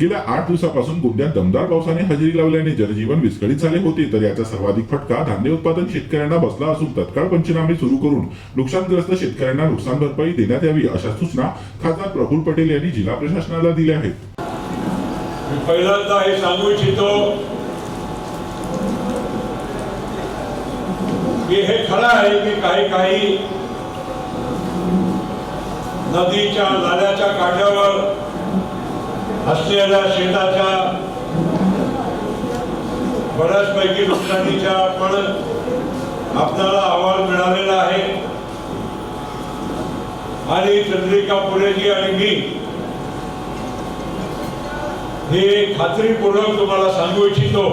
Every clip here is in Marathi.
गेल्या आठ दिवसापासून गोंदियात दमदार पावसाने हजेरी लावल्याने जनजीवन विस्कळीत झाले होते तर याचा सर्वाधिक फटका धान्य उत्पादन शेतकऱ्यांना बसला असून तत्काळ पंचनामे सुरू करून नुकसानग्रस्त शेतकऱ्यांना नुकसान भरपाई देण्यात यावी अशा सूचना खासदार प्रफुल पटेल यांनी जिल्हा प्रशासनाला दिल्या आहेत. पहिल्यांदा हे सांगू इच्छितो की हे खरं आहे की काही काही नदीच्या नाल्याच्या काठ्यावर असलेल्या शेताच्या बऱ्याचपैकी नुकसानीच्या पण आपल्याला अहवाल मिळालेला आहे. आणि चंद्रिका पुरेजी आणि मी हे खात्रीपूर्वक तुम्हाला सांगू इच्छितो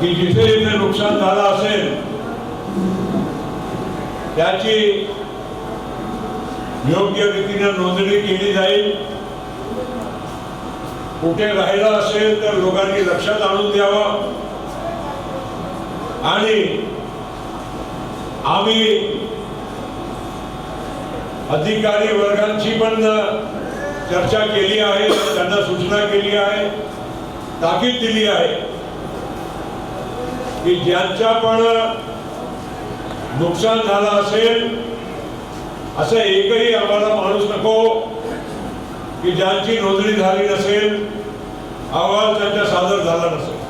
की जिथे जिथे नुकसान झालं असेल त्याची योग्य रीतीने नोंदणी केली जाईल. कुठे राहिलं असेल तर लोकांनी लक्षात आणून द्यावं. आणि आम्ही अधिकारी वर्गांची पण चर्चा केली आहे त्यांना सूचना केली आहे ताकीद दिली आहे की ज्यांच्या पण नुकसान झालं असेल असं एकही आम्हाला माणूस नको की ज्यांची नोंदणी झाली नसेल अहवाल त्यांच्या सादर झाला नसेल.